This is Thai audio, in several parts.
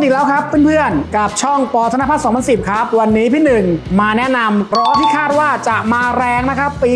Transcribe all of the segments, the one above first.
กันอีกแล้วครับเพื่อนๆ กับช่องปอธนพัฒน์2010 ครับ วันนี้พี่หนึ่งมาแนะนำล้อที่คาดว่าจะมาแรงนะครับ ปี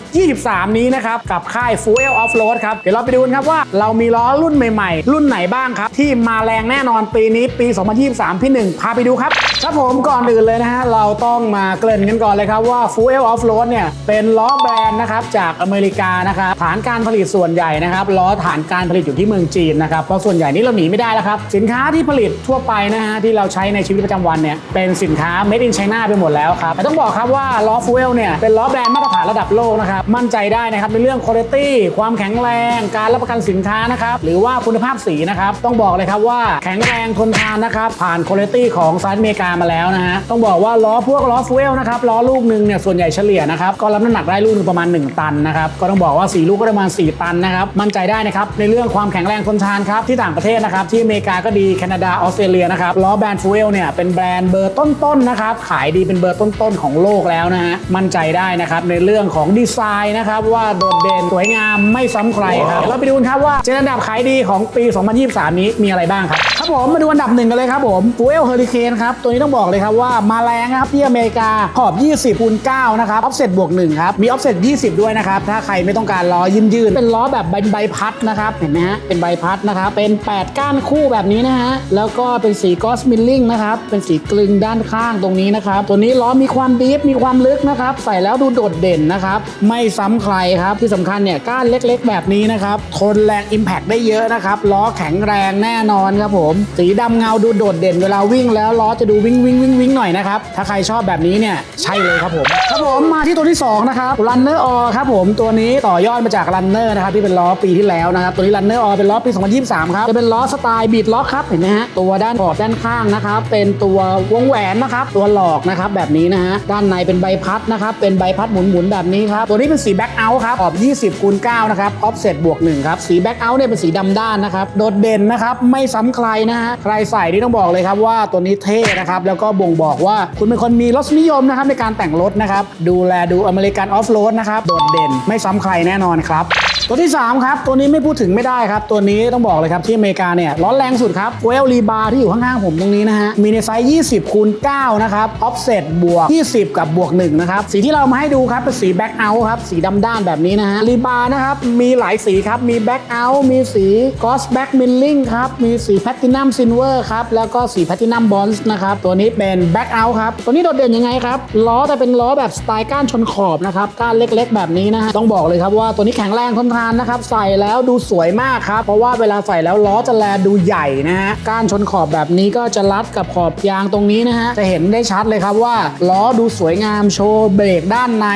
2023 นี้นะครับ กับค่าย Fuel Off Road ครับ เดี๋ยวเราไปดูกันครับว่า เรามีล้อรุ่นใหม่ๆ รุ่นไหนบ้างครับ ที่มาแรงแน่นอนปีนี้ปี 2023 พี่หนึ่งพาไปดูครับครับผมก่อนอื่นเลยนะฮะเราต้องมาเกริ่นกันก่อนเลยครับว่า Fuel Off Road เนี่ยเป็นล้อแบรนด์นะครับจากอเมริกานะครับฐานการผลิตส่วนใหญ่นะครับล้อฐานการผลิตอยู่ที่เมืองจีนนะครับเพราะส่วนใหญ่นี่เราหนีไม่ได้แล้วครับสินค้าที่ผลิตทั่วไปนะฮะที่เราใช้ในชีวิตประจำวันเนี่ยเป็นสินค้า made in China ไปหมดแล้วครับแต่ต้องบอกครับว่าล้อ Fuel เนี่ยเป็นล้อแบรนด์มาตรฐานระดับโลกนะครับมั่นใจได้นะครับในเรื่องคุณภาพความแข็งแรง การรับประกันสินค้านะครับหรือว่าคุณภาพสีนะครับต้องบอกเลยครับว่าแข็งแรงทนทานนะครับผ่านคุณภาพของสหรัฐอเมริกามาแล้วนะฮะต้องบอกว่าล้อพวกล้อ Fuel นะครับล้อลูกหนึ่งเนี่ยส่วนใหญ่เฉลี่ยนะครับก็รับน้ำหนักได้ลูกนึงประมาณ 1 ตันนะครับก็ต้องบอกว่า 4 ลูกก็ประมาณ 4 ตันนะครับมั่นใจได้นะครับในเรื่องความแข็งแรงทนทานครับที่ต่างประเทศนะครับที่อเมริกาก็ดีแคนาดาออสเตรเลียนะครับล้อแบรนด์ Fuel เนี่ยเป็นแบรนด์เบอร์ต้นๆนะครับขายดีเป็นเบอร์ต้นๆของโลกแล้วนะฮะมั่นใจได้นะครับในเรื่องของดีไซน์นะครับว่าโดดเด่นสวยงามไม่ซ้ำใครครับเราไปดูกันครับว่าเจ็ดอันดับขายดีของปี 2023 นี้มีอะไรบ้างครับครับผมมาดูอันดับหนึ่งกันเลยครับผม Fuel Hurricane ครับตัวนี้ต้องบอกเลยครับว่ามาแรงนะครับที่อเมริกาขอบ 20คูณ9นะครับออฟเซ็ตบวก1ครับมีออฟเซ็ต20 ด้วยนะครับถ้าใครไม่ต้องการล้อยืนยืนๆเป็นล้อแบบใบใบพัดนะครับเห็นไหมฮะเป็นใบพัดนะครับเป็น 8 ก้านคู่แบบนี้นะฮะแแล้วก็เป็นสีกอสมิลลิงนะครับ เป็นสีกลึงด้านข้างตรงนี้นะครับ ตัวนี้ล้อมีความดีฟมีความลึกนะครับ ใส่แล้วดูโดดเด่นนะครับ ไม่ซ้ำใครครับ ที่สำคัญเนี่ยก้านเล็กๆ แบบนี้นะครับ ทนแรง Impact ได้เยอะนะครับ ล้อแข็งแรงแน่นอนครับผม สีดำเงาดูโดดเด่น เวลาวิ่งแล้วล้อจะดูวิ่งวิ่งวิ่งวิ่งหน่อยนะครับ ถ้าใครชอบแบบนี้เนี่ยใช่เลยครับผม ครับผมมาที่ตัวที่สองนะครับ Runner All ครับผมตัวนี้ต่อยอดมาจาก Runner นะครับที่เป็นล้อปีที่แล้วนะครับตัวนี้ Runner All เป็นล้อปี 2023 ครับจะเป็นล้อสไตล์บีดล็อกครับเห็นไหมฮะตัวด้านขอบด้านข้างนะครับเป็นตัววงแหวนนะครับตัวหลอกนะครับแบบนี้นะฮะด้านในเป็นใบพัดนะครับเป็นใบพัดหมุนๆแบบนี้ครับตัวนี้เป็นสีแบ็คเอาท์ครับขอบ 20คูณ9นะครับออฟเซตบวก1ครับสีแบ็คเอาท์เนี่ยเป็นสีดำด้านนะครับโดดเด่นนะครับไม่ซ้ำใครนะฮะใครใส่นี่ต้องบอกเลยครับว่าตัวนี้เท่นะครับแล้วก็บ่งบอกว่าคุณเป็นคนมีรสนิยมนะครับในการแต่งรถนะครับดูแลดูอเมริกันออฟโรดนะครับโดดเด่นไม่ซ้ำใครแน่นอนครับตัวที่3ครับตัวนี้ไม่พูดถึงไม่ได้ครับ ตัวนี้ต้องบอกเลยครับที่อเมริกาเนี่ยร้อนแรงสุดครับเวลรีบาร์ที่อยู่ข้างๆผมตรงนี้นะฮะ มีในไซส์ 20คูณ9นะครับ ออฟเซตบวก 20 กับบวก1นะครับ สีที่เรามาให้ดูครับ เป็นสีแบ็กเอาท์ครับ สีดำด้านแบบนี้นะฮะ รีบาร์นะครับ มีหลายสีครับ มีแบ็กเอาท์ มีสีกอสแบ็กมิลลิงครับ มีสีแพตตินัมซินเวอร์ครับ แล้วก็สีแพตตินัมบอนส์นะครับ ตัวนี้เป็นแบ็กเอาท์ครับ ตัวนี้โดดเด่นยังไงครับ ล้อแต่เป็นล้อแบบสไตล์ก้านชนขอบนะครับ ก้านเล็กๆ แบบนี้นะฮะ ต้องบอกเลยครับว่าตัวนี้แข็งแรงทนทานนะครับ ใส่แล้วดูสวยมากครับ เพราะว่าเวลาใส่แล้วล้อจะแลดูใหญ่นะฮะ ก้านชนขอบแบบนี้ก็จะรัดกับขอบยางตรงนี้นะฮะ จะเห็นได้ชัดเลยครับว่าล้อดูสวยงามโชว์เบรกด้านใน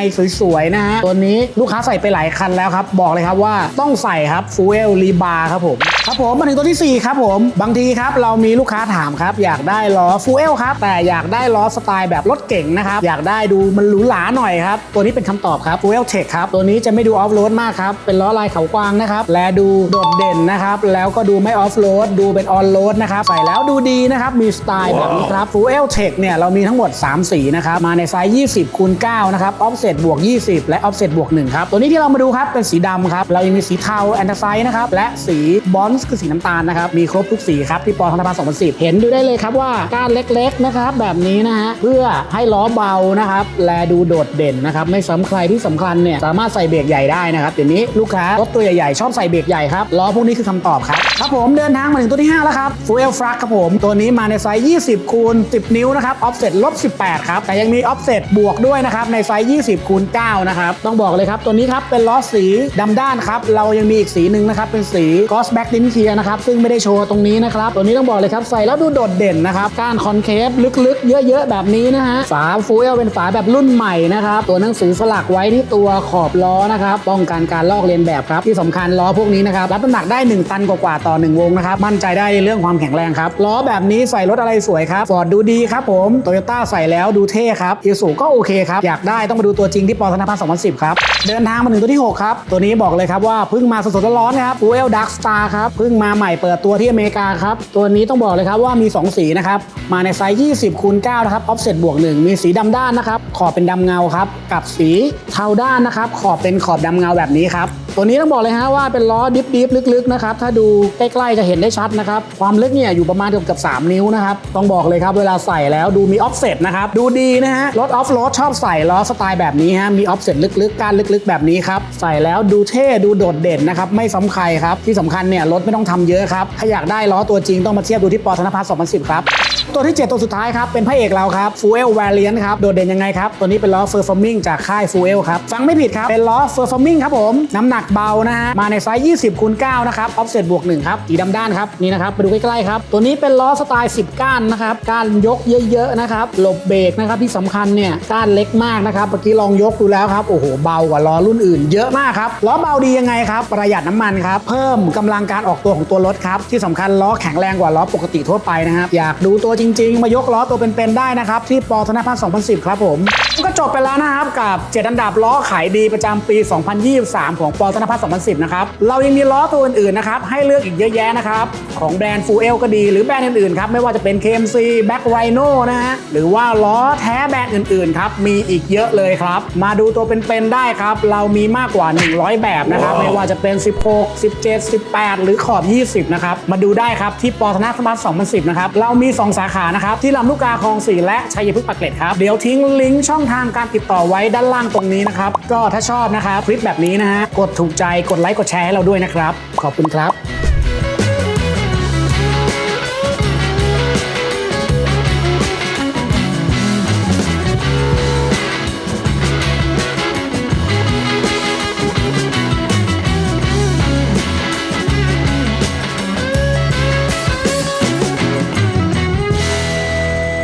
สวยๆนะฮะ ตัวนี้ลูกค้าใส่ไปหลายคันแล้วครับ บอกเลยครับว่าต้องใส่ครับฟูเอลรีบาร์ครับผมครับผมมาถึงตัวที่สี่ครับผม บางทีครับเรามีลูกค้าถามครับ อยากได้ล้อฟูเอลครับแต่อยากได้ล้อสไตล์แบบรถเก๋งนะครับ อยากได้ดูมันหรูหราหน่อยครับ ตัวนี้เป็นคำตอบครับฟูเอลเทคครับ ตัวนี้จะไม่ดูออฟโรดมากครับ เป็นล้อลายเขากวางนะครับ และดูโดดเด่นนะครับ แล้วก็ดูไม่ออฟโรดดูเป็นออนโรดนะครับใส่แล้วดูดีนะครับ มีสไตล์แบบนี้ครับฟูเอลเทคเนี่ยเรามีทั้งหมด 3 สีนะครับ มาในไซส์ 20คูณ9นะครับออฟเซตบวก 20 และออฟเซตบวก1ครับตัวนี้ที่เรามาดูครับเป็นสีดำครับเรายังมีสีเทาแอนตาไซด์นะครับและสีบอนส์คือสีน้ำตาลนะครับมีครบทุกสีครับที่ปอธนพัฒน์2010 เห็นดูได้เลยครับว่าก้านเล็กๆนะครับแบบนี้นะฮะเพื่อให้ล้อเบานะครับแลดูโดดเด่นนะครับไม่ซ้ำใครที่สำคัญเนี่ยสามารถใส่เบรกใหญ่ได้นะครับเดี๋ยวนี้ลูกค้ารถตัวใหญ่ๆชอบใส่เบรกใหญ่ครับล้อพวกนี้คือคำตอบครับครับผมเดินทางมาถึงตัวที่ 5 แล้วครับ Fuel f r u g ครับผม ตัวนี้มาในไซส์ 20 คูณ 10 นิ้วนะครับ offset ลบ 18 ครับ แต่ยังมี offset บวกด้วยนะครับในไซส์ 20 คูณ 9 นะครับ ต้องบอกเลยครับ ตัวนี้ครับเป็นล้อสีดำด้านครับ เรายังมีอีกสีหนึ่งนะครับ เป็นสี Ghost Back Tint Clear นะครับ ซึ่งไม่ได้โชว์ตรงนี้นะครับ ตัวนี้ต้องบอกเลยครับ ใส่แล้วดูโดดเด่นนะครับ ก้านคอนเคฟลึกๆ เยอะๆ แบบนี้นะฮะ ฝา Fuel เป็นฝาแบบรุ่นใหม่นะครับ ตัวหนังสือสลักไว้ที่ตัวขอบล้อนะครับ ป้องกันการลอกเลียนแบบครับ ที่สำคัญล้อพวกนี้นะครับ รับน้ำหนักได้ 1 ตันกว่าๆต่อ 1 วงนะครับ มั่นใจได้ในเรื่องความแข็งแรงครับ ล้อแบบนี้ใส่รถอะไรสวยครับฟอร์ดดูดีครับผมโตโยต้าใส่แล้วดูเท่ครับอีซูก็โอเคครับ อยากได้ต้องมาดูตัวจริงที่ปอธนพัฒน์2010 ครับ เดินทางมาถึงตัวที่ 6 ครับ ตัวนี้บอกเลยครับว่าเพิ่งมาสดๆร้อนๆครับ Fuel Dark Star ครับเพิ่งมาใหม่เปิดตัวที่อเมริกาครับ ตัวนี้ต้องบอกเลยครับว่ามี 2 สีนะครับ มาในไซส์ 20คูณ9นะครับ offset บวก 1 มีสีดำด้านนะครับขอบเป็นดำเงาครับกับสีเทาด้านนะครับขอบเป็นขอบดำเงาแบบนี้ครับ ตัวนี้ต้องบอกเลยฮะว่าเป็นล้อดิฟดิฟลึกๆนะครับถ้าดูใกล้ๆจะเห็นได้ชัดนะครับความลึกเนี่ยอยู่ประมาณเกือบกับ3นิ้วนะครับต้องบอกเลยครับเวลาใส่แล้วดูมีออฟเซ็ตนะครับดูดีนะฮะรถออฟโรดชอบใส่ล้อสไตล์แบบนี้ฮะมีออฟเซ็ตลึกๆการลึกๆ แบบนี้ครับใส่แล้วดูเท่ดูโดดเด่นนะครับไม่ซ้ำใครครับที่สำคัญเนี่ยรถไม่ต้องทำเยอะครับถ้าอยากได้ล้อตัวจริงต้องมาเทียบดูที่ปอธนพัฒน์2010ครับตัวที่ 7 ตัวสุดท้ายครับเป็นพระเอกเราครับ Fuel Variant ครับโดดเด่นยังไงครับตัวนี้เป็นล้อ f u r f o r m i n g จากค่าย Fuel ครับฟังไม่ผิดครับเป็นล้อ f u r f o r m i n g ครับผมน้ำหนักเบานะฮะ มาในไซส์ 20คูณ9นะครับ offset บวก1ครับสีดำด้านครับ นี่นะครับไปดูใกล้ๆครับ ตัวนี้เป็นล้อสไตล์ 10 ก้านนะครับ ก้านยกเยอะๆนะครับ หลบเบรกนะครับที่สำคัญเนี่ย ก้านเล็กมากนะครับ เมื่อกี้ลองยกดูแล้วครับ โอ้โห เบากว่าล้อรุ่นอื่น เยอะมากครับ ล้อเบาดียังไงครับ ประหยัดน้ำมันครับ เพิ่มกำลังการออกตัวของตัวรถครับ ที่สำคัญล้อแข็งแรงกว่าล้อปกติทั่วไปนะครับ อยากดูตัวจริง ๆ มายกล้อตัวเป็นๆได้นะครับที่ปอธนพัฒน์2010 ครับผม ก็จบไปแล้วนะครับกับ 7 อันดับล้อขายดีประจำปี 2023 ของปอธนพัฒน์2010 นะครับ เรายังมีล้อตัวอื่นๆนะครับให้เลือกอีกเยอะแยะนะครับ ของแบรนด์ฟูเอลก็ดีหรือแบรนด์อื่นๆครับไม่ว่าจะเป็น KMC Back Rhino นะฮะหรือว่าล้อแท้แบรนด์อื่นๆครับมีอีกเยอะเลยครับ มาดูตัวเป็นๆได้ครับ เรามีมากกว่า 100 แบบนะครับ ไม่ว่าจะเป็น 16 17 18 หรือขอบ 20 นะครับ มาดูได้ครับที่ปอธนพัฒน์2010 นะครับ เรามี 2 สาขานะครับ ที่ลำลูกกาคลอง4และชัยพฤกษ์ปากเกร็ดครับ เดี๋ยวทิ้งลิงก์ช่องทางการติดต่อไว้ด้านล่างตรงนี้นะครับ ก็ถ้าชอบนะครับคลิปแบบนี้นะฮะกดถูกใจกดไลค์กดแชร์ให้เราด้วยนะครับ ขอบคุณครับ